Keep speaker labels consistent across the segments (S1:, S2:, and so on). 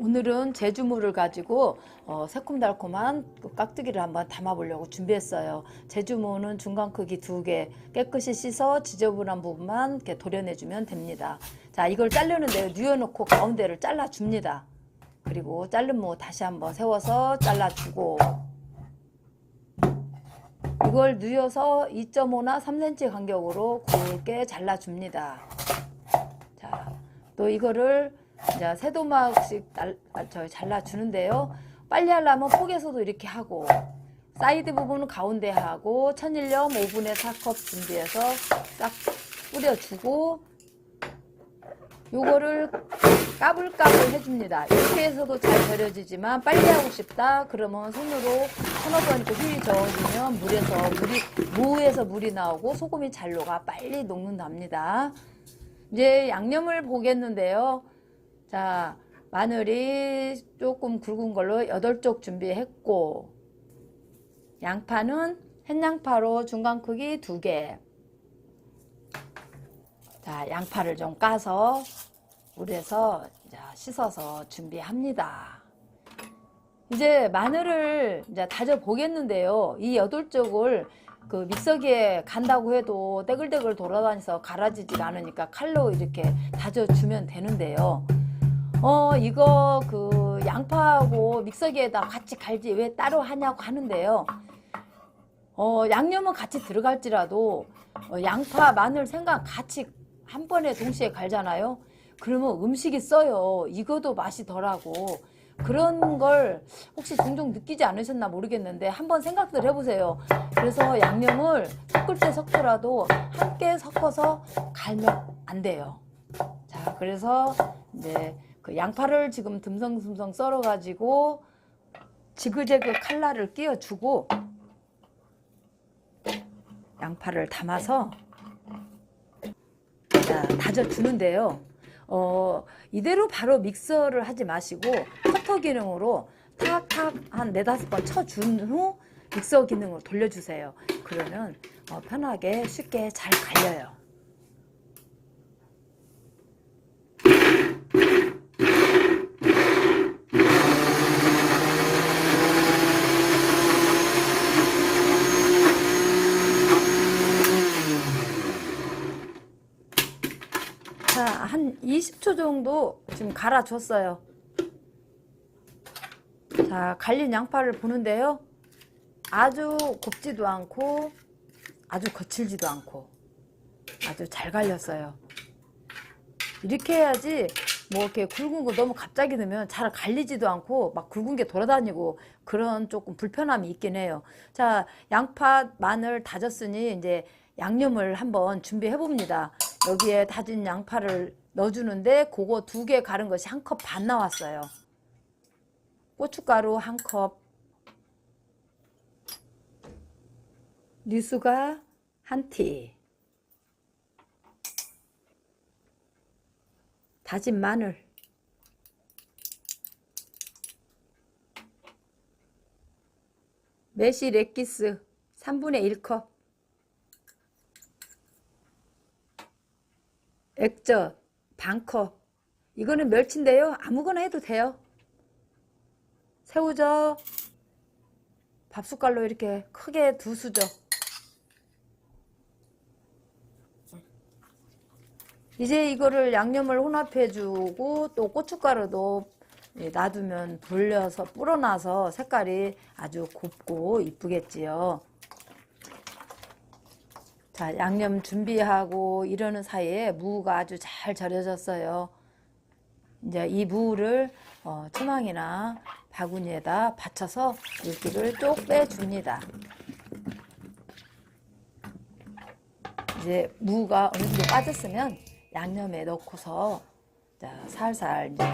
S1: 오늘은 제주물을 가지고 어, 새콤달콤한 그 깍두기를 한번 담아보려고 준비했어요. 제주무는 중간 크기 두 개 깨끗이 씻어 지저분한 부분만 이렇게 도려내주면 됩니다. 자, 이걸 자르는데 뉘어놓고 가운데를 잘라줍니다. 그리고 자른 무 다시 한번 세워서 잘라주고 이걸 뉘어서 2.5나 3cm 간격으로 굵게 잘라줍니다. 자, 또 이거를 이제 날, 아, 저 잘라주는데요. 빨리 하려면 폭에서도 이렇게 하고 사이드 부분은 가운데 하고 천일염 5분의 4컵 준비해서 싹 뿌려주고 요거를 까불까불 해줍니다. 이렇게 해서도 잘 절여지지만 빨리 하고 싶다 그러면 손으로 서너 번 이렇게 휘 저어주면 물에서 물이 무에서 물이 나오고 소금이 잘 녹아 빨리 녹는답니다. 이제 양념을 보겠는데요. 자, 마늘이 조금 굵은 걸로 8쪽 준비했고, 양파는 햇양파로 중간 크기 2개. 자, 양파를 좀 까서 물에서 씻어서 준비합니다. 이제 마늘을 이제 다져 보겠는데요. 이 여덟 쪽을 그 믹서기에 간다고 해도 떼글떼글 돌아다니서 갈아지지가 않으니까 칼로 이렇게 다져 주면 되는데요. 어, 이거 그 양파하고 믹서기에다 같이 갈지 왜 따로 하냐고 하는데요. 어, 양념은 같이 들어갈지라도 어, 양파, 마늘, 생강 같이 한 번에 동시에 갈잖아요. 그러면 음식이 써요. 익어도 맛이 덜하고. 그런 걸 혹시 종종 느끼지 않으셨나 모르겠는데 한번 생각들 해보세요. 그래서 양념을 섞을 때 섞더라도 함께 섞어서 갈면 안 돼요. 자, 그래서 이제 그 양파를 지금 듬성듬성 썰어가지고 지그재그 칼날을 끼워주고 양파를 담아서 자, 다져주는데요. 어, 이대로 바로 믹서를 하지 마시고 커터 기능으로 탁탁 한 네다섯 번 쳐준 후 믹서 기능으로 돌려주세요. 그러면 어, 편하게 쉽게 잘 갈려요. 자, 한 20초 정도 지금 갈아줬어요. 자, 갈린 양파를 보는데요. 아주 곱지도 않고 아주 거칠지도 않고 아주 잘 갈렸어요. 이렇게 해야지 뭐 이렇게 굵은 거 너무 갑자기 넣으면 잘 갈리지도 않고 막 굵은 게 돌아다니고 그런 조금 불편함이 있긴 해요. 자, 양파, 마늘 다졌으니 이제 양념을 한번 준비해 봅니다. 여기에 다진 양파를 넣어주는데 그거 두 개 갈은 것이 한 컵 반 나왔어요. 고춧가루 한 컵, 뉴스가 한 티, 다진 마늘, 매실 엑기스 3분의 1컵, 액젓 반컵 이거는 멸치인데요. 아무거나 해도 돼요. 새우젓 밥숟갈로 이렇게 크게 두 수저. 이제 이거를 양념을 혼합해 주고 또 고춧가루도 예, 놔두면 불려서 불어나서 색깔이 아주 곱고 이쁘겠지요 자, 양념 준비하고 이러는 사이에 무가 아주 잘 절여졌어요. 이제 이 무를 어, 투망이나 바구니에다 받쳐서 물기를 쪽 빼줍니다. 이제 무가 어느 정도 빠졌으면 양념에 넣고서 자, 살살 이제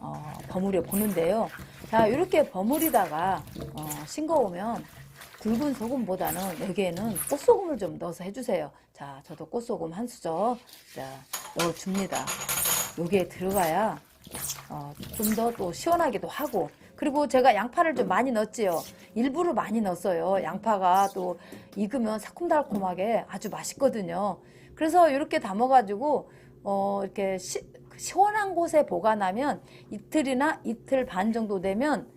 S1: 어, 버무려 보는데요. 자, 이렇게 버무리다가 어, 싱거우면 굵은 소금보다는 여기에는 꽃소금을 좀 넣어서 해주세요. 자, 저도 꽃소금 한 수저 자, 넣어줍니다. 여기에 들어가야 어, 좀 더 또 시원하기도 하고 그리고 제가 양파를 좀 많이 넣었지요. 일부러 많이 넣었어요. 양파가 또 익으면 새콤달콤하게 아주 맛있거든요. 그래서 이렇게 담아가지고 어, 이렇게 시, 그 시원한 곳에 보관하면 이틀이나 이틀 반 정도 되면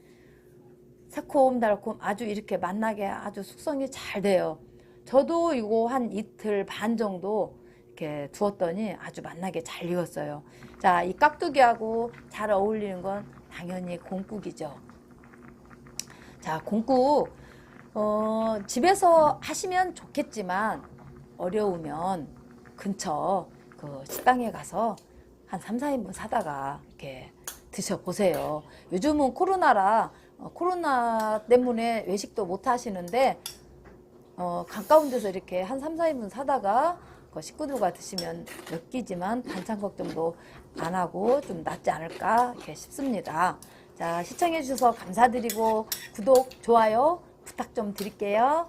S1: 새콤달콤 아주 이렇게 맛나게 아주 숙성이 잘 돼요. 저도 이거 한 이틀 반 정도 이렇게 두었더니 아주 맛나게 잘 익었어요. 자, 이 깍두기하고 잘 어울리는 건 당연히 공국이죠. 자, 공국 어, 집에서 하시면 좋겠지만 어려우면 근처 그 식당에 가서 한 3, 4인분 사다가 이렇게 드셔보세요. 요즘은 코로나라 어, 코로나 때문에 외식도 못 하시는데 어, 가까운 데서 이렇게 한 3, 4인분 사다가 그 식구들과 드시면 몇 끼지만 반찬 걱정도 안 하고 좀 낫지 않을까 이렇게 싶습니다. 자, 시청해 주셔서 감사드리고 구독, 좋아요 부탁 좀 드릴게요.